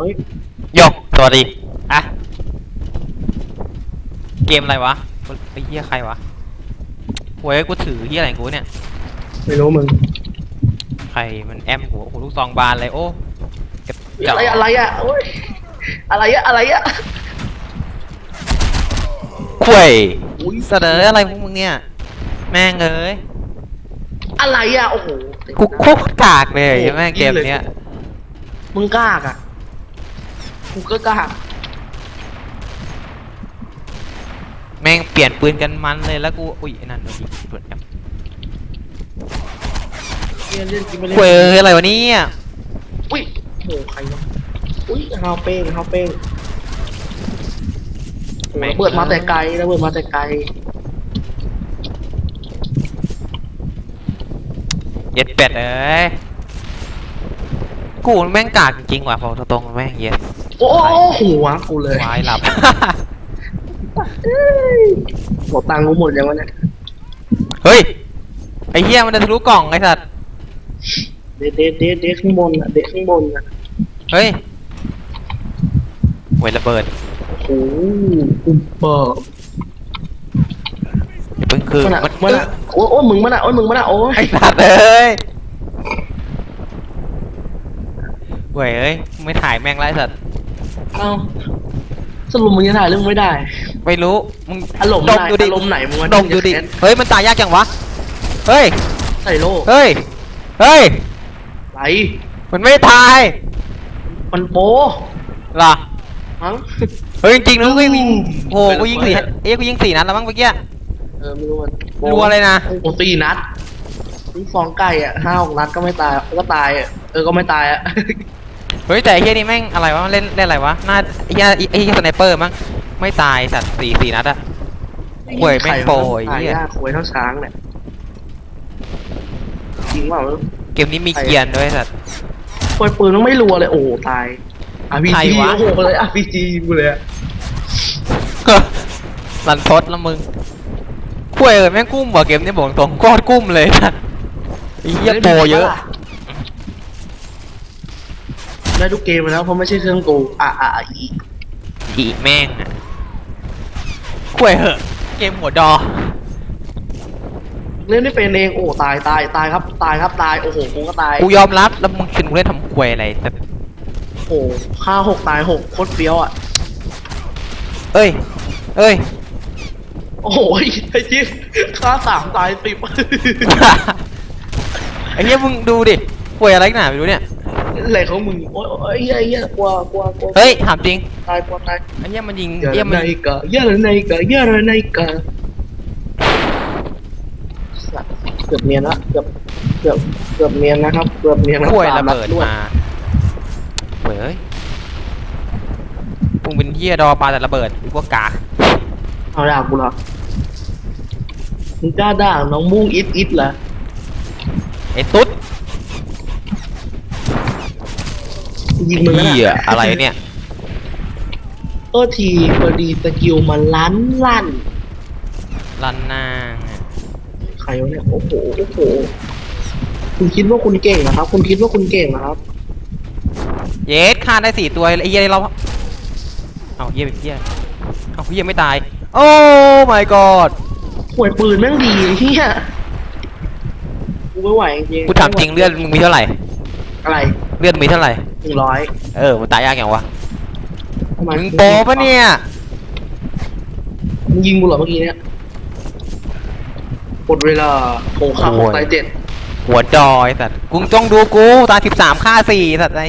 เฮ้ยโยกสวัสดี อะ เกมอะไรวะไอ้เหี้ยใครวะหวยกูถือเหี้ยอะไรของกูเนี่ย ไม่รู้มึงใครมันแอมหัวหูลูกซองบานเลยโอ้เก็บอะไรอะไรอะโอ้ยอะไรอะอะไรอะควยอุ้ยเสนออะไรพวกมึงเนี่ย แม่งเอ้ย อะไรอะโอ้โหกูโคตรกากเลยแม่งเกมเนี้ยมึงกล้ากอะ กูก็กล้าแม่งเปลี่ยนปืนกันมันเลยแล้วกูอุ้ยไอ้นั่นโดนยิงเปิดครับเล่นเล่นกินไม่ควยเล่นเอ้ยอะไรวะเนี่ยอุ้ยโอ้โหใครวะอุ้ยฮาวเป้งฮาวเป้งโอ้โหระเบิดมาแต่ไกลระเบิดมาแต่ไกลเย็ดเป็ดเอ้ยกูมันแม่งกากจริงๆว่ะพอตรงๆแม่งเย็ด โอ้โหหัวกูเลยวายหลับเอ้ยหมดตังค์กูหมดยังวะเนี่ยเฮ้ย ไอ้เหี้ยมันจะทะลุกล่องไอ้สัตว์ เด็ดเด็ดเด็ดเด็ดข้างบนอะเด็ดข้างบนอะเฮ้ยเวยระเบิดโอ้โหอุบเบิกอย่าเพิ่งคือมันอะมันมันอะโอ้ยโอ้ยมึงมันอะโอ้ยมึงมันอะโอ้ยไอ้สัตว์เอ้ยเว้ยเอ้ย ไม่ถ่ายแม่งไรสัตว์ เอ้าสรุปมึงจะถ่ายเรื่องไม่ได้ ไม่รู้ มึงอารมณ์ดไหนมดูดิอารมณ์ไหนมึงวะดมดูดิที่จะแค้น เฮ้ย มันตายยากจังวะ เฮ้ย ใส่โล่เฮ้ย เฮ้ย ไหลมันไม่ตายมันโป้เหรอ มั้ง เฮ้ยจริงๆนะกูยิงโอ้โหเป็นกูยิงสี่ระเบิด เอ้ยกูยิงสี่นัดแล้วมั้งเมื่อกี้ เออไม่รู้มันโป้รัวเลยนะ โอ้สี่นัดยิงฟองไก่อะห้าหกนัดก็ไม่ตายก็ตายอะเออก็ไม่ตายอะ เฮ้ยแต่ไอ้เฮียนี่แม่งอะไรวะมันเล่นเล่นอะไรวะหน้าไอ้เฮียไอ้เฮียสไนเปอร์มั้งไม่ตายสัตว์สี่สี่นัดอะโอ้ยแม่งโปรไอ้เหี้ยตายากโวยเท่าช้างเนี่ยจริงเปล่าเกมนี้มีเกียร์ด้วยสัตว์โวยปืนต้องไม่รัวเลยโอ้โหตายอาพีใครจีวะโอ้โหเลยอาพีจีกูเลยอะรันทดแล้วมึงคุยเออแม่งกุ้มว่ะเกมนี้บอกตรงโคตรกุ้มเลยสัตว์ไอ้เหี้ยโปรเยอะ ได้ทุกเกมแล้วเพราะไม่ใช่เครื่องกูอะอะอะอีอีแม่งอะคุยเหอะ เกมหัวดอ เล่นไม่เป็นเองโอ้ตายตายตายครับ ตายครับตายโอ้โหกูก็ตายกูยอมรับแล้วมึงคิดกูเล่นทำควยอะไรแต่โอ้โหฆ่าหกตายหกโคตรเฟี้ยวอะเอ้ย เอ้ย โอ้โหไอ้จิ๊บฆ่าสามตายสิบ ไอ้เหี้ยมึงดูดิควยอะไรกันหนาไม่รู้เนี่ย อะไรของมึงโอ้ยโอ้ยเหี้ยเหี้ยกลัวกลัวกลัวเฮ้ยถามจริงตายกลัวตายไอ้เหี้ยมันยิงเยอะเหี้ยมันในกะเยอะในกะเยอะในกะสัตว์เกือบเนียนละเกือบเกือบเกือบเนียนนะครับเกือบเนียนนะควยสระนัเบิดด้วยมาควยเอ้ยมึงเป็นเหี้ยดอปลาแต่ระเบิดพวกกากเอาด่ากูเหรอมึงกล้าด่าน้องมุ้งอิดอิดเหรอไอ้ตุ๊ด ยิงมึงเหี้ยอะไรเนี่ย โทษทีพอดีสกิลมันลั่นลั่นลันนางอะใครวะเนี่ยโอ้โหโอ้โหคุณคิดว่าคุณเก่งนะครับ คุณคิดว่าคุณเก่งนะครับเยสฆ่าได้สี่ตัวไอ้เหี้ยเราเอาเหี้ยเป็นเหี้ยเอาเหี้ยไม่ตาย โอ้ my god หวยปืนแม่งดีเฮียกูไม่ไหวจริงๆกูถามจริงเลือดมึงมีเท่าไหร่ อะไร เลือดมีเท่าไหร่ห นึ่งร้อยเออ มันตายยากอย่างวะทำไมมึงโปปะเนี่ย มึงยิงกูเหรอเมื่อกี้เนี่ยหมดเวลาโอ้ข้าหกตายเจ็ดหัวจอยสัตว์กูต้องดูกูตายสิบสามฆ่าสี่สัตว์ไอ้